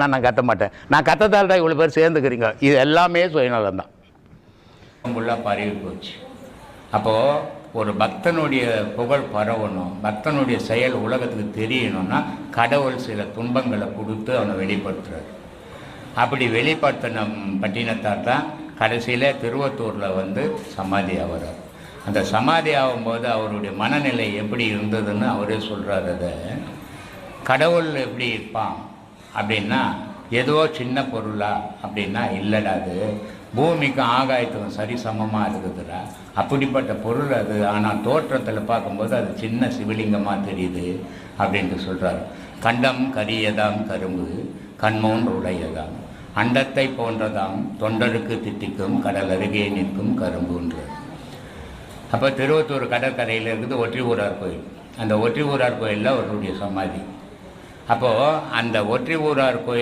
நான் நான் கத்த மாட்டேன். நான் கத்ததால் தான் இவ்வளோ பேர் சேர்ந்துக்கிறீங்க. இது எல்லாமே சுயநலம் தான். ஃபுல்லாக பரவி போச்சு. அப்போது ஒரு பக்தனுடைய புகழ் பரவணும் பக்தனுடைய செயல் உலகத்துக்கு தெரியணும்னா கடவுள் சில துன்பங்களை கொடுத்து அவனை வெளிப்படுத்துறாரு. அப்படி வெளிப்படுத்தின பட்டினத்தார் தான் கடைசியில் திருவத்தூரில் வந்து சமாதி ஆகிறார் அந்த சமாதி ஆகும்போது அவருடைய மனநிலை எப்படி இருந்ததுன்னு அவரே சொல்கிறார் அதை. கடவுள் எப்படி இருப்பான்? அப்படின்னா ஏதோ சின்ன பொருளா அப்படின்னா இல்லைடா அது. பூமிக்கும் ஆகாயத்துக்கும் சரி சமமாக இருக்குதுடா. அப்படிப்பட்ட பொருள் அது. ஆனால் தோற்றத்தில் பார்க்கும்போது அது சின்ன சிவலிங்கமாக தெரியுது அப்படின்ட்டு சொல்கிறார் கண்டம் கரியதாம் கரும்பு கண்மோன் உடையதாம். அண்டத்தை போன்றதாம் தொண்டருக்கு திட்டிக்கும் கடல் அருகே நிற்கும் கரும்புன்றது அப்போ திருவத்தூர் கடற்கரையில் இருக்குது ஒற்றி ஊரார் கோயில். அந்த ஒற்றி ஊரார் கோயிலில் அவருடைய சமாதி. அப்போது அந்த ஒற்றி ஊரார் கோயில்